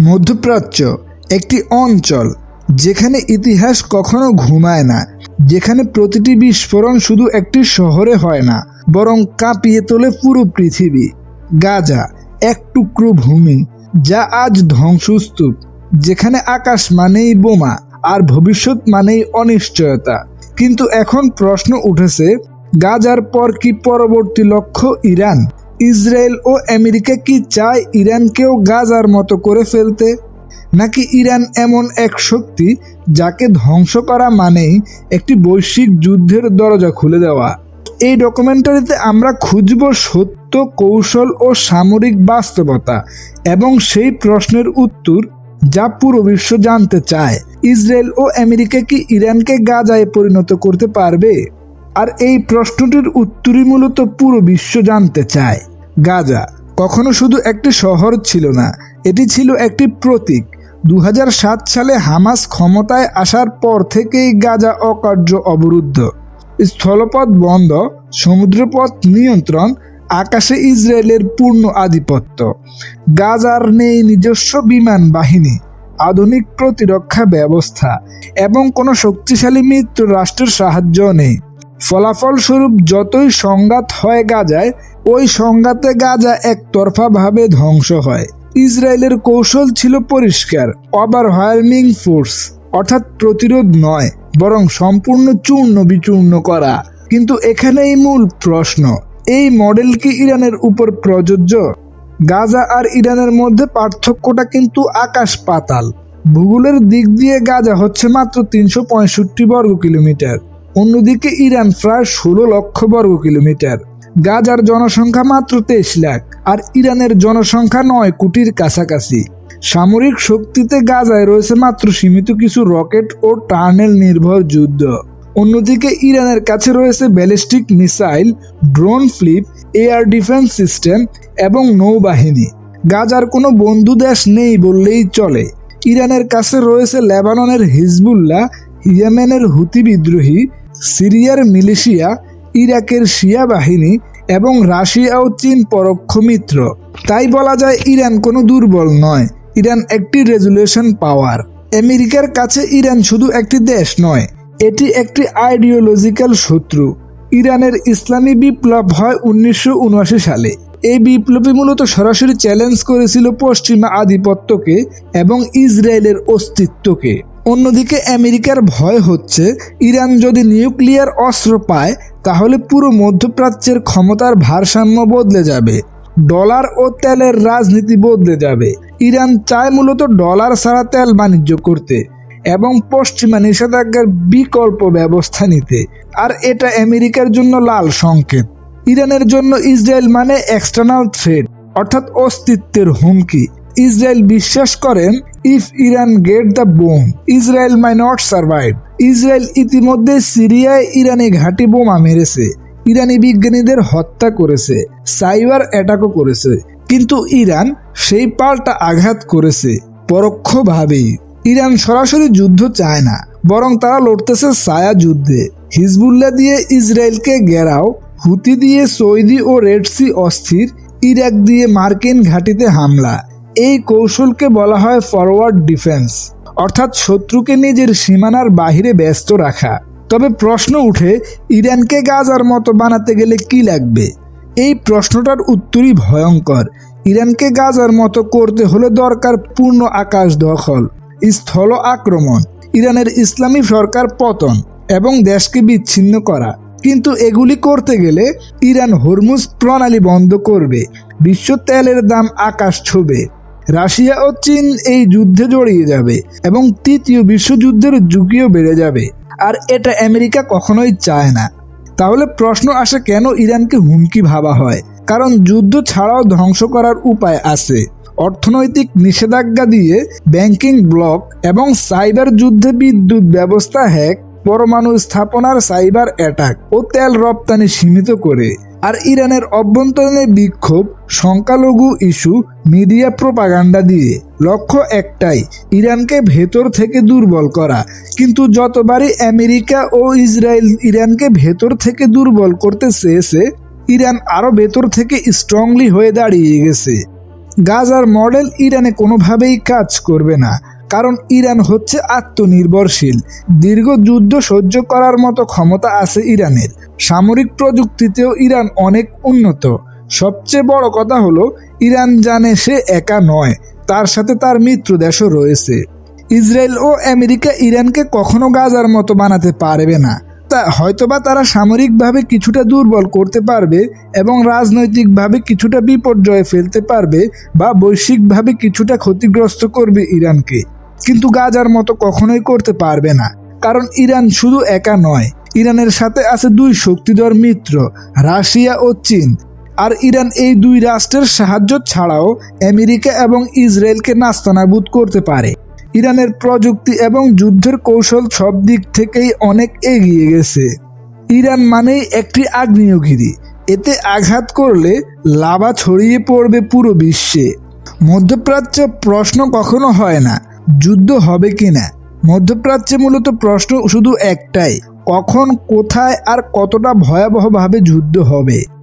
মধ্যপ্রাচ্য একটি অঞ্চল যেখানে ইতিহাস কখনো ঘুমায় না, যেখানে প্রতিটি বিস্ফোরণ শুধু একটি শহরে হয় না, বরং কাঁপিয়ে তোলে পুরো পৃথিবী। গাজা, এক টুকরো ভূমি, যা আজ ধ্বংসস্তূপ, যেখানে আকাশ মানেই বোমা আর ভবিষ্যৎ মানেই অনিশ্চয়তা। কিন্তু এখন প্রশ্ন উঠেছে, গাজার পর কি পরবর্তী লক্ষ্য ইরান? ইসরায়েল ও আমেরিকা কি চায় ইরানকেও গাজার মতো করে ফেলতে? নাকি ইরান এমন এক শক্তি যাকে ধ্বংস করা মানেই একটি বৈশ্বিক যুদ্ধের দরজা খুলে দেওয়া? এই ডকুমেন্টারিতে আমরা খুঁজব সত্য, কৌশল ও সামরিক বাস্তবতা এবং সেই প্রশ্নের উত্তর যা পুরো বিশ্ব জানতে চায়। ইসরায়েল ও আমেরিকা কি ইরানকে গাজায় পরিণত করতে পারবে? আর এই প্রশ্নটির উত্তরই মূলত পুরো বিশ্ব জানতে চায়। গাজা কখনো শুধু একটি শহর ছিল না, এটি ছিল একটি প্রতীক। দু হাজার সাত সালে হামাস ক্ষমতায় আসার পর থেকেই গাজা অকার্য অবরুদ্ধ। স্থলপথ বন্ধ, সমুদ্রপথ নিয়ন্ত্রণ, আকাশে ইসরায়েলের পূর্ণ আধিপত্য। গাজার নেই নিজস্ব বিমান বাহিনী, আধুনিক প্রতিরক্ষা ব্যবস্থা এবং কোনো শক্তিশালী মিত্র রাষ্ট্রের সাহায্য নেই। ফলাফলস্বরূপ যতই সংঘাত হয় গাজায়, ওই সংঘাতে গাজা একতরফাভাবে ধ্বংস হয়। ইসরায়েলের কৌশল ছিল পরিষ্কার ওভারওয়ার্মিং ফোর্স অর্থাৎ প্রতিরোধ নয়, বরং সম্পূর্ণ চূর্ণ বিচূর্ণ করা। কিন্তু এখানেই মূল প্রশ্ন, এই মডেল কি ইরানের উপর প্রযোজ্য? গাজা আর ইরানের মধ্যে পার্থক্যটা কিন্তু আকাশ পাতাল। ভূগোলের দিক দিয়ে গাজা হচ্ছে মাত্র তিনশো পঁয়ষট্টি বর্গ কিলোমিটার অন্যদিকে ইরান প্রায় ষোলো লক্ষ বর্গ কিলোমিটার। গাজার জনসংখ্যা মাত্র তেইশ লাখ, আর ইরানের জনসংখ্যা নয় কোটির কাছাকাছি। সামরিক শক্তিতে গাজায় রয়েছে মাত্র সীমিত কিছু রকেট ও টার্নেল নির্ভর যুদ্ধ। অন্যদিকে ইরানের কাছে রয়েছে ballistic missile, drone fleet, air defence system এবং নৌবাহিনী। গাজার কোনো বন্ধু দেশ নেই বললেই চলে। ইরানের কাছে রয়েছে লেবাননের হিজবুল্লাহ, ইয়েমেনের হুতি বিদ্রোহী সিরিয়ার মিলিশিয়া, ইরাকের শিয়া বাহিনী এবং রাশিয়া ও চীন পরোক্ষ মিত্র। তাই বলা যায় ইরান কোনো দুর্বল নয়। ইরান একটি রেজুলেশন পাওয়ার। আমেরিকার কাছে ইরান শুধু একটি দেশ নয়, এটি একটি আইডিওলজিক্যাল শত্রু। ইরানের ইসলামী বিপ্লব হয় উনিশশো উনআশি সালে। এই বিপ্লবী মূলত সরাসরি চ্যালেঞ্জ করেছিল পশ্চিমা আধিপত্যকে এবং ইসরায়েলের অস্তিত্বকে। অন্যদিকে আমেরিকার ভয় হচ্ছে ইরান যদি নিউক্লিয়ার অস্ত্র পায়, তাহলে পুরো মধ্যপ্রাচ্যের ক্ষমতার ভারসাম্য বদলে যাবে, ডলার ও তেলের রাজনীতি বদলে যাবে। ইরান চায় মূলত ডলার ছাড়া তেল বাণিজ্য করতে এবং পশ্চিমা নিষেধাজ্ঞার বিকল্প ব্যবস্থা নিতে, আর এটা আমেরিকার জন্য লাল সংকেত। ইরানের জন্য ইসরায়েল মানে এক্সটার্নাল থ্রেড অর্থাৎ অস্তিত্বের হুমকি। ইসরায়েল বিশ্বাস করেন if Iran get the bomb, Israel may not survive Israel ইতিমধ্যে সিরিয়ায় ইরানি ঘাঁটি বোমা মেরেছে। ইরানি বিজ্ঞানীদের হত্যা করেছে, সাইবার অ্যাটাকও করেছে। কিন্তু ইরান সেই পাল্টা আঘাত করেছে, পরোক্ষভাবেই। ইরান সরাসরি যুদ্ধ চায় না, বরং তারা লড়তেছে ছায়া যুদ্ধে। হিজবুল্লাহ দিয়ে ইসরায়েলকে গেরাও হুতি দিয়ে সৌদি ও রেড সি অস্থির, ইরাক দিয়ে মার্কিন ঘাঁটিতে হামলা। এই কৌশলকে বলা হয় ফরওয়ার্ড ডিফেন্স অর্থাৎ শত্রুকে নিজের সীমানার বাহিরে ব্যস্ত রাখা। তবে প্রশ্ন উঠে, ইরানকে গাজার মতো বানাতে গেলে কি লাগবে? এই প্রশ্নটার উত্তরই ভয়ঙ্কর। ইরানকে গাজার মতো করতে হলে দরকার পূর্ণ আকাশ দখল, স্থল আক্রমণ, ইরানের ইসলামী সরকার পতন এবং দেশকে বিচ্ছিন্ন করা। কিন্তু এগুলি করতে গেলে ইরান হরমুজ প্রণালী বন্ধ করবে, বিশ্ব তেলের দাম আকাশ ছুবে। রাশিয়া ও চীন এই যুদ্ধে জড়িয়ে যাবে এবং তৃতীয় বিশ্বযুদ্ধের ঝুঁকিও বেড়ে যাবে। আর এটা আমেরিকা কখনোই চায় না। তাহলে প্রশ্ন আসে কেন ইরানকে হুমকি ভাবা হয়? কারণ যুদ্ধ ছাড়াও ধ্বংস করার উপায় আছে। অর্থনৈতিক নিষেধাজ্ঞা দিয়ে ব্যাংকিং ব্লক এবং সাইবার যুদ্ধে বিদ্যুৎ ব্যবস্থা হ্যাক, পরমাণু স্থাপনার সাইবার অ্যাটাক ও তেল রপ্তানি সীমিত করে। আর ইরানের অভ্যন্তরীণে বিক্ষোভ সংখ্যালঘু ইস্যু মিডিয়া প্রোপাগান্ডা দিয়ে। লক্ষ্য একটাই, ইরানকে ভেতর থেকে দুর্বল করা। কিন্তু যতবারই আমেরিকা ও ইসরায়েল ইরানকে ভেতর থেকে দুর্বল করতে চেয়েছে, ইরান আরও ভেতর থেকে স্ট্রংলি হয়ে দাঁড়িয়ে গেছে। গাজার মডেল ইরানে কোনোভাবেই কাজ করবে না। কারণ ইরান হচ্ছে আত্মনির্ভরশীল। দীর্ঘ যুদ্ধ সহ্য করার মতো ক্ষমতা আছে ইরানের। সামরিক প্রযুক্তিতেও ইরান অনেক উন্নত। সবচেয়ে বড় কথা হলো, ইরান জানে সে একা নয়, তার সাথে তার মিত্র দেশও রয়েছে। ইসরায়েল ও আমেরিকা ইরানকে কখনো গাজার মতো বানাতে পারবে না। তা হয়তোবা তারা সামরিকভাবে কিছুটা দুর্বল করতে পারবে এবং রাজনৈতিকভাবে কিছুটা বিপর্যয়ে ফেলতে পারবে বা বৈশ্বিকভাবে কিছুটা ক্ষতিগ্রস্ত করবে ইরানকে। কিন্তু গাজার মতো কখনোই করতে পারবে না। কারণ ইরান শুধু একা নয়, ইরানের সাথে আছে দুই শক্তিধর মিত্র, রাশিয়া ও চীন। আর ইরান এই দুই রাষ্ট্রের সাহায্য ছাড়াও আমেরিকা এবং ইসরায়েলকে নাস্তানাবুদ করতে পারে। ইরানের প্রযুক্তি এবং যুদ্ধের কৌশল সব দিক থেকেই অনেক এগিয়ে গেছে। ইরান মানেই একটি আগ্নেয়গিরি। এতে আঘাত করলে লাভা ছড়িয়ে পড়বে পুরো বিশ্বে। মধ্যপ্রাচ্য প্রশ্ন কখনো হয় না যুদ্ধ হবে কি না? মধ্যপ্রাচ্যে মূলত প্রশ্ন শুধু একটাই, কখন, কোথায় আর কতটা ভয়াবহভাবে যুদ্ধ হবে?